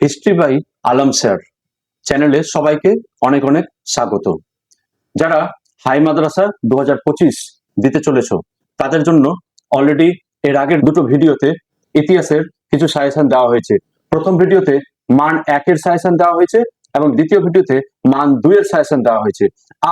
History by Alam sir চ্যানেলে সবাইকে অনেক অনেক স্বাগত। যারা হাই মাদ্রাসা দু হাজার পঁচিশ দিতে চলেছ, তাদের জন্য অলরেডি এর আগের দুটো ভিডিওতে ইতিহাসের কিছু সাজেশন দেওয়া হয়েছে। প্রথম ভিডিওতে মান একের সাজেশন দেওয়া হয়েছে এবং দ্বিতীয় ভিডিওতে মান দুইয়ের সাজেশন দেওয়া হয়েছে।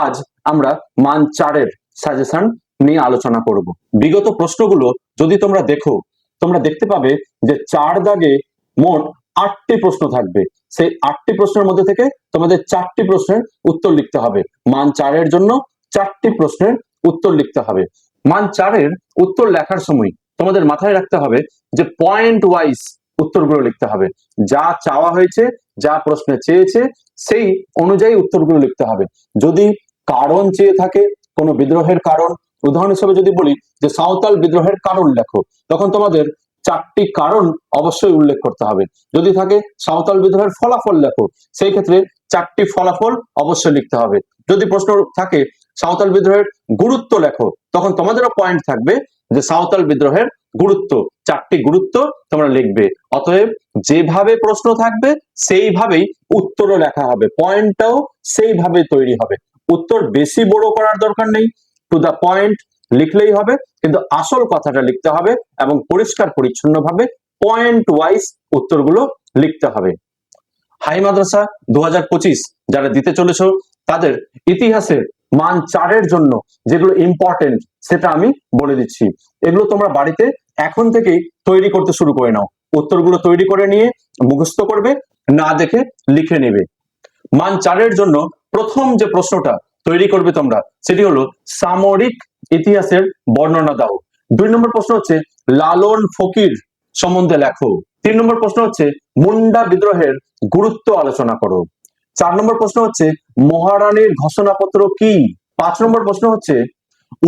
আজ আমরা মান চারের সাজেশন নিয়ে আলোচনা করব। বিগত প্রশ্নগুলো যদি তোমরা দেখো, তোমরা দেখতে পাবে যে চার দাগে মোট আটটি প্রশ্ন থাকবে। সেই আটটি প্রশ্নের মধ্যে থেকে তোমাদের চারটি প্রশ্নের উত্তর লিখতে হবে। মান চারের জন্য চারটি প্রশ্নের উত্তর লিখতে হবে। মান চারের উত্তর লেখার সময় তোমাদের মাথায় রাখতে হবে যে পয়েন্ট ওয়াইজ উত্তরগুলো লিখতে হবে। যা চাওয়া হয়েছে, যা প্রশ্নে চেয়েছে, সেই অনুযায়ী উত্তরগুলো লিখতে হবে। যদি কারণ চেয়ে থাকে, কোনো বিদ্রোহের কারণ, উদাহরণ হিসেবে যদি বলি যে সাঁওতাল বিদ্রোহের কারণ লেখো, তখন তোমাদের চারটি কারণ অবশ্যই উল্লেখ করতে হবে। যদি থাকে সাঁওতাল বিদ্রোহের ফলাফল লেখো, সেই ক্ষেত্রে চারটি ফলাফল অবশ্যই লিখতে হবে। যদি প্রশ্ন থাকে সাঁওতাল বিদ্রোহের গুরুত্ব লেখো, তখন তোমাদেরও পয়েন্ট থাকবে যে সাঁওতাল বিদ্রোহের গুরুত্ব, চারটি গুরুত্ব তোমরা লিখবে। অতএব যেভাবে প্রশ্ন থাকবে, সেইভাবেই উত্তরও লেখা হবে পয়েন্টটাও সেইভাবে তৈরি হবে। উত্তর বেশি বড় করার দরকার নেই। টু দা পয়েন্ট লিখলেই হবে, কিন্তু আসল কথাটা লিখতে হবে এবং পরিষ্কার পরিচ্ছন্ন ভাবে পয়েন্ট ওয়াইজ উত্তরগুলো লিখতে হবে। হাই মাদ্রাসা দু যারা দিতে চলেছ, তাদের ইতিহাসের মান চারের জন্য যেগুলো ইম্পর্টেন্ট সেটা আমি বলে দিচ্ছি। এগুলো তোমরা বাড়িতে এখন থেকেই তৈরি করতে শুরু করে নাও। উত্তরগুলো তৈরি করে নিয়ে মুখস্থ করবে, না দেখে লিখে নেবে। মান চারের জন্য প্রথম যে প্রশ্নটা তৈরি করবে তোমরা, সেটি হলো সামরিক ইতিহাসের বর্ণনা দাও। দুই নম্বর প্রশ্ন হচ্ছে, লালন ফকির সম্বন্ধে লেখো। তিন নম্বর প্রশ্ন হচ্ছে, মুন্ডা বিদ্রোহের গুরুত্ব আলোচনা করো। চার নম্বর প্রশ্ন হচ্ছে, মহারানীর ঘোষণাপত্র কি? পাঁচ নম্বর প্রশ্ন হচ্ছে,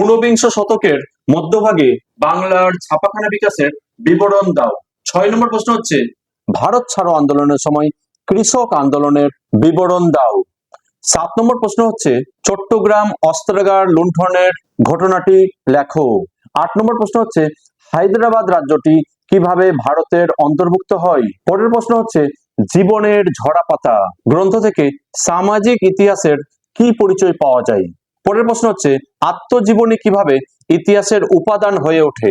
ঊনবিংশ শতকের মধ্যভাগে বাংলার ছাপাখানা বিকাশের বিবরণ দাও। ছয় নম্বর প্রশ্ন হচ্ছে, ভারত ছাড়ো আন্দোলনের সময় কৃষক আন্দোলনের বিবরণ দাও। সাত নম্বর প্রশ্ন হচ্ছে, চট্টগ্রাম অস্ত্রাগার লুণ্ঠনের ঘটনাটি লেখো। আট নম্বর প্রশ্ন হচ্ছে, হায়দ্রাবাদ রাজ্যটি কীভাবে ভারতের অন্তর্ভুক্ত হয়? পরের প্রশ্ন হচ্ছে, জীবনের ঝরাপাতা গ্রন্থ থেকে সামাজিক ইতিহাসের কি পরিচয় পাওয়া যায়? পরের প্রশ্ন হচ্ছে, আত্মজীবনী কীভাবে ইতিহাসের উপাদান হয়ে ওঠে?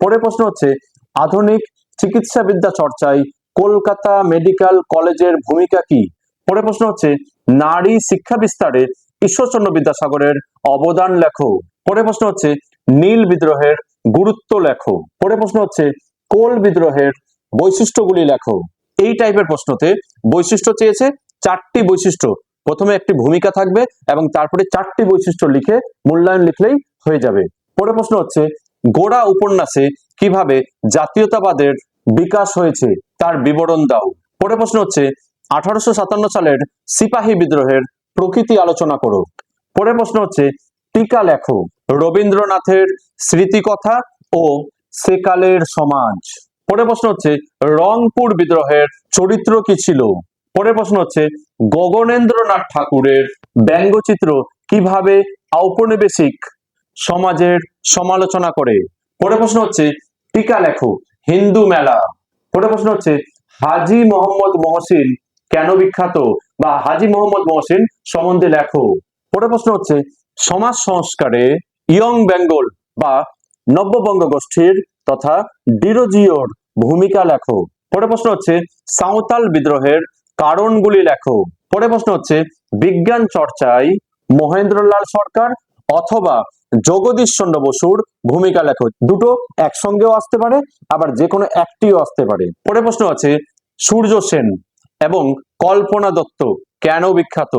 পরের প্রশ্ন হচ্ছে, আধুনিক চিকিৎসাবিদ্যা চর্চায় কলকাতা মেডিকেল কলেজের ভূমিকা কি? পরের প্রশ্ন হচ্ছে, নারী শিক্ষা বিস্তারে ঈশ্বরচন্দ্র বিদ্যাসাগরের অবদান লেখো। পরে প্রশ্ন হচ্ছে, নীল বিদ্রোহের গুরুত্ব লেখো। পরে প্রশ্ন হচ্ছে, কোল বিদ্রোহের বৈশিষ্ট্যগুলি লেখো। এই টাইপের প্রশ্নতে বৈশিষ্ট্য চেয়েছে চারটি বৈশিষ্ট্য। প্রথমে একটি ভূমিকা থাকবে এবং তারপরে চারটি বৈশিষ্ট্য লিখে মূল্যায়ন লিখলেই হয়ে যাবে। পরে প্রশ্ন হচ্ছে, গোড়া উপন্যাসে কীভাবে জাতীয়তাবাদের বিকাশ হয়েছে, তার বিবরণ দাও। পরে প্রশ্ন হচ্ছে আঠারোশো সাতান্ন সালের সিপাহী বিদ্রোহের প্রকৃতি আলোচনা করো পরের প্রশ্ন হচ্ছে, টিকা লেখো, রবীন্দ্রনাথের স্মৃতিকথা ও সেকালের সমাজ। পরের প্রশ্ন হচ্ছে, রংপুর বিদ্রোহের চরিত্র কি ছিল? পরের প্রশ্ন হচ্ছে, গগনেন্দ্রনাথ ঠাকুরের ব্যঙ্গচিত্র কীভাবে ঔপনিবেশিক সমাজের সমালোচনা করে? পরের প্রশ্ন হচ্ছে, টিকা লেখো, হিন্দু মেলা। পরের প্রশ্ন হচ্ছে, হাজি মোহাম্মদ মহসিন কেন বিখ্যাত? বা হাজি মোহাম্মদ মহসিন সম্বন্ধে লেখো। পরের প্রশ্ন হচ্ছে, সমাজ সংস্কারে ইয়ং বেঙ্গল বা নব্যবঙ্গ গোষ্ঠীর তথা ডিরোজিওর ভূমিকা লেখো। পরের প্রশ্ন হচ্ছে, সাঁওতাল বিদ্রোহের কারণগুলি লেখো। পরের প্রশ্ন হচ্ছে, বিজ্ঞান চর্চায় মহেন্দ্রলাল সরকার অথবা জগদীশ চন্দ্র বসুর ভূমিকা লেখো। দুটো একসঙ্গেও আসতে পারে, আবার যে কোনো একটিও আসতে পারে। পরের প্রশ্ন আছে সূর্য সেন এবং কল্পনা দত্ত কেন বিখ্যাত?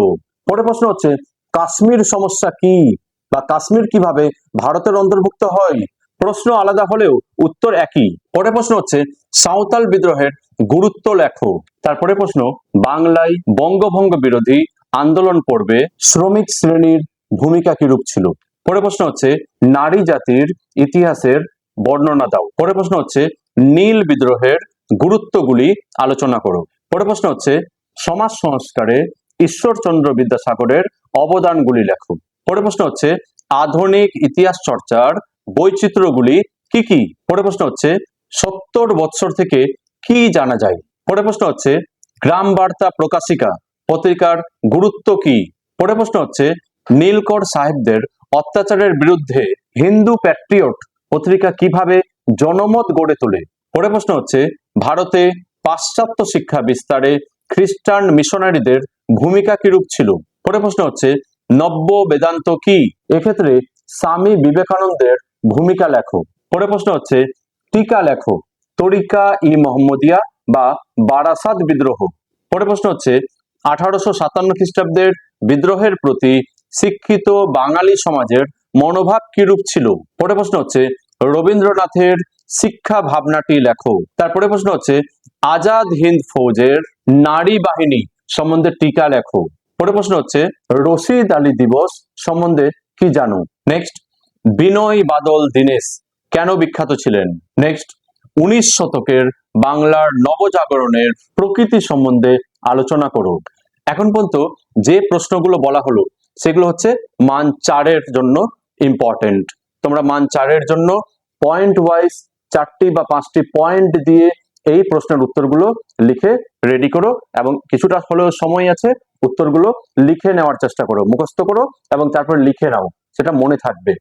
পরে প্রশ্ন হচ্ছে, কাশ্মীর সমস্যা কি বা কাশ্মীর কীভাবে ভারতের অন্তর্ভুক্ত হয়? প্রশ্ন আলাদা হলেও উত্তর একই। পরে প্রশ্ন হচ্ছে, সাঁওতাল বিদ্রোহের গুরুত্ব লেখো। তারপরে প্রশ্ন, বাংলায় বঙ্গভঙ্গ বিরোধী আন্দোলন পড়বে শ্রমিক শ্রেণির ভূমিকা কিরূপ ছিল? পরে প্রশ্ন হচ্ছে, নারী জাতির ইতিহাসের বর্ণনা দাও। পরে প্রশ্ন হচ্ছে, নীল বিদ্রোহের গুরুত্বগুলি আলোচনা করো। পরের প্রশ্ন হচ্ছে, সমাজ সংস্কারে ঈশ্বরচন্দ্র বিদ্যাসাগরের অবদানগুলি লেখো। পরের প্রশ্ন হচ্ছে, আধুনিক ইতিহাস চর্চার বৈচিত্র্যগুলি কি কি? পরের প্রশ্ন হচ্ছে, সত্তর বৎসর থেকে কি জানা যায়? পরের প্রশ্ন হচ্ছে গ্রাম বার্তা প্রকাশিকা পত্রিকার গুরুত্ব কি? পরে প্রশ্ন হচ্ছে, নীলকর সাহেবদের অত্যাচারের বিরুদ্ধে হিন্দু প্যাট্রিয়ট পত্রিকা কীভাবে জনমত গড়ে তোলে? পরে প্রশ্ন হচ্ছে, ভারতে পাশ্চাত্য শিক্ষা বিস্তারে খ্রিস্টান মিশনারিদের ভূমিকা কিরূপ ছিল? পরে প্রশ্ন হচ্ছে, নব্য বেদান্ত কি? এক্ষেত্রে স্বামী বিবেকানন্দের ভূমিকা লেখো। পরে প্রশ্ন হচ্ছে, টিকা লেখো। তরিকা ই মোহাম্মদিয়া বা বারাসাত বিদ্রোহ। পরে প্রশ্ন হচ্ছে, আঠারোশো সাতান্ন খ্রিস্টাব্দের বিদ্রোহের প্রতি শিক্ষিত বাঙালি সমাজের মনোভাব কিরূপ ছিল? পরে প্রশ্ন হচ্ছে, রবীন্দ্রনাথের শিক্ষা ভাবনাটি লেখো। তারপরে প্রশ্ন হচ্ছে, আজাদ হিন্দ ফৌজের নারী বাহিনী সম্বন্ধে টিকা লেখো। পরে প্রশ্ন হচ্ছে, রশিদ আলী দিবস সম্বন্ধে কি জানো? নেক্সট, বিনয় বাদল দীনেশ কেন বিখ্যাত ছিলেন? নেক্সট, উনিশ শতকের বাংলার নবজাগরণের প্রকৃতি সম্বন্ধে আলোচনা করো। এখন পর্যন্ত যে প্রশ্নগুলো বলা হলো, সেগুলো হচ্ছে মান চারের জন্য ইম্পর্টেন্ট তোমরা মান চারের জন্য পয়েন্ট ওয়াইজ চারটি বা পাঁচটি পয়েন্ট দিয়ে এই প্রশ্নের উত্তরগুলো লিখে রেডি করো এবং কিছুটা হলেও সময় আছে, উত্তরগুলো লিখে নেওয়ার চেষ্টা করো, মুখস্থ করো এবং তারপর লিখে নাও, সেটা মনে থাকবে।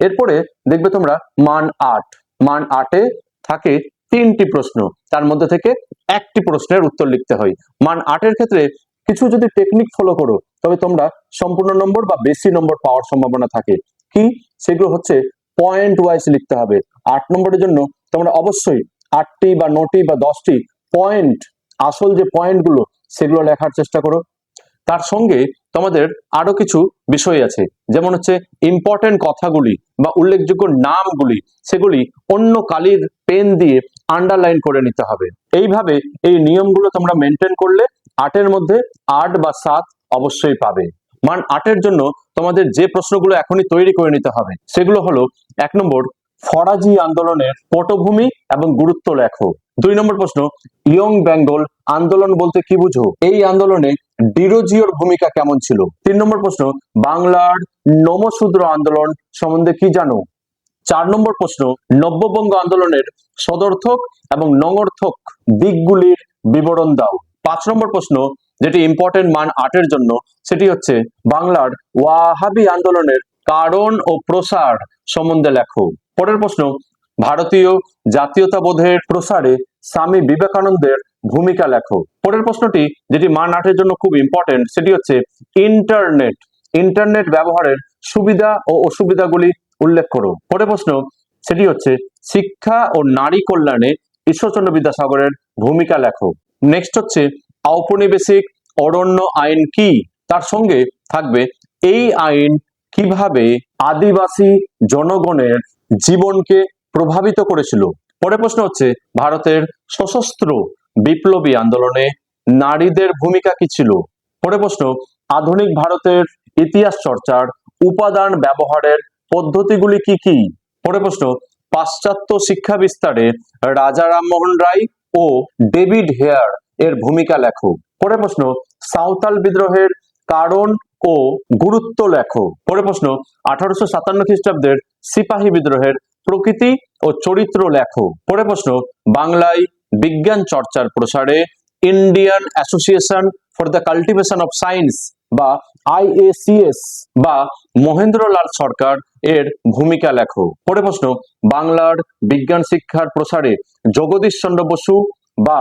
এরপরে দেখবে তোমরা মান আট, মান আটে থাকে তিনটি প্রশ্ন, তার মধ্যে থেকে একটি প্রশ্নের উত্তর লিখতে হয়। মান আটের ক্ষেত্রে কিছু যদি টেকনিক ফলো করো, তবে তোমরা সম্পূর্ণ নম্বর বা বেশি নম্বর পাওয়ার সম্ভাবনা থাকে। কি? সেগুলো হচ্ছে পয়েন্ট ওয়াইজ লিখতে হবে। আট নম্বরের জন্য তোমরা অবশ্যই আটটি বা নটি বা দশটি পয়েন্ট আসল যে পয়েন্টগুলো সেগুলো লেখার চেষ্টা করো। তার সঙ্গে তোমাদের আরও কিছু বিষয় আছে। যেমন হচ্ছে ইম্পর্টেন্ট কথাগুলি বা উল্লেখযোগ্য নামগুলি, সেগুলি অন্য কালির পেন দিয়ে আন্ডারলাইন করে নিতে হবে। এইভাবে এই নিয়মগুলো তোমরা মেনটেন করলে আটের মধ্যে আট বা সাত অবশ্যই পাবে। মান আটের জন্য তোমাদের যে প্রশ্নগুলো এখনই তৈরি করে নিতে হবে, সেগুলো হলো, এক নম্বর, ফরাজি আন্দোলনের পটভূমি এবং গুরুত্ব লেখো। দুই নম্বর প্রশ্ন, ইয়ং বেঙ্গল আন্দোলন বলতে কি বুঝো? এই আন্দোলনে ডিরোজিওর ভূমিকা কেমন ছিল? তিন নম্বর প্রশ্ন, বাংলার নমশূদ্র আন্দোলন সম্বন্ধে কি জানো? চার নম্বর প্রশ্ন, নব্যবঙ্গ আন্দোলনের সদর্থক এবং নঙর্থক দিকগুলির বিবরণ দাও। পাঁচ নম্বর প্রশ্ন যেটি ইম্পর্টেন্ট মান আটের জন্য, সেটি হচ্ছে বাংলার ওয়াহাবি আন্দোলনের কারণ ও প্রসার সম্বন্ধে লেখো। পরের প্রশ্ন, ভারতীয় জাতীয়তাবোধের প্রসারে স্বামী বিবেকানন্দের ভূমিকা লেখো। পরের প্রশ্নটি, যেটি মান আটের জন্য খুব ইম্পর্টেন্ট সেটি হচ্ছে ইন্টারনেট ইন্টারনেট ব্যবহারের সুবিধা ও অসুবিধাগুলি উল্লেখ করো। পরের প্রশ্ন, সেটি হচ্ছে শিক্ষা ও নারী কল্যাণে ঈশ্বরচন্দ্র বিদ্যাসাগরের ভূমিকা লেখো। নেক্সট হচ্ছে ঔপনিবেশিক অরণ্য আইন কি? তার সঙ্গে থাকবে এই আইন কীভাবে আদিবাসী জনগণের জীবনকে প্রভাবিত করেছিল? পরের প্রশ্ন হচ্ছে, ভারতের সশস্ত্র বিপ্লবী আন্দোলনে নারীদের ভূমিকা কি ছিল? পরের প্রশ্ন, আধুনিক ভারতের ইতিহাস চর্চার উপাদান ব্যবহারের পদ্ধতিগুলি কি কি? পরের প্রশ্ন, পাশ্চাত্য শিক্ষা বিস্তারে রাজা রামমোহন রায় ও ডেভিড হেয়ার এর ভূমিকা লেখো। পরের প্রশ্ন, সাঁওতাল বিদ্রোহের কারণ ও গুরুত্ব লেখো। পরের প্রশ্ন, আঠারোশো সাতান্ন খ্রিস্টাব্দের সিপাহী বিদ্রোহের প্রকৃতি ও চরিত্র লেখো। পরের প্রশ্ন, বাংলায় বিজ্ঞান চর্চার প্রসারে Indian Association for the Cultivation of Science বা আইএসিএস বা মহেন্দ্রলাল সরকার এর ভূমিকা লেখো। পরে প্রশ্ন, বাংলার বিজ্ঞান শিক্ষার প্রসারে জগদীশ চন্দ্র বসু বা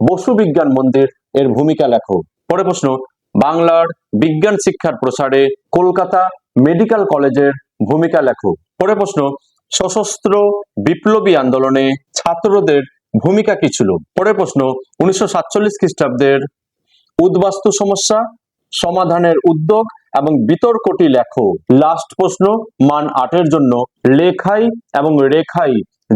বসু বিজ্ঞান মন্দির এর ভূমিকা লেখো। পরে প্রশ্ন, বাংলার বিজ্ঞান শিক্ষার প্রসারে কলকাতা মেডিকেল কলেজের ভূমিকা লেখো। পরে প্রশ্ন, সশস্ত্র বিপ্লবী আন্দোলনে ছাত্রদের ভূমিকা কি ছিল? পরের প্রশ্ন, উনিশশো সাতচল্লিশ খ্রিস্টাব্দের উদ্বাস্তু সমস্যা, সমাধানের উদ্যোগ এবং বিতর্কটি লেখো। লাস্ট প্রশ্ন, মান আটের জন্য লেখাই এবং রেখাই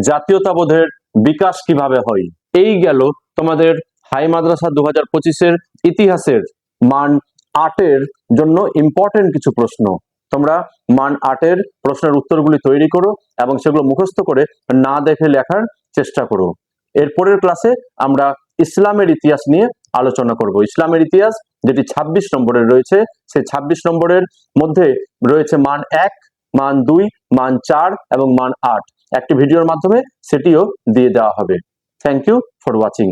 জাতীয়তাবোধের বিকাশ কীভাবে হয়? এই গেল তোমাদের হাই মাদ্রাসা দু হাজার পঁচিশের ইতিহাসের মান আটের জন্য ইম্পর্টেন্ট কিছু প্রশ্ন। তোমরা মান আটের প্রশ্নের উত্তরগুলি তৈরি করো এবং সেগুলো মুখস্থ করে না দেখে লেখার চেষ্টা করো। এরপরের ক্লাসে আমরা ইসলামের ইতিহাস নিয়ে আলোচনা করব। ইসলামের ইতিহাস যেটি ২৬ নম্বরের রয়েছে, সেই ২৬ নম্বরের মধ্যে রয়েছে মান এক, মান দুই, মান চার এবং মান আট। একটি ভিডিওর মাধ্যমে সেটিও দিয়ে দেওয়া হবে। Thank you for watching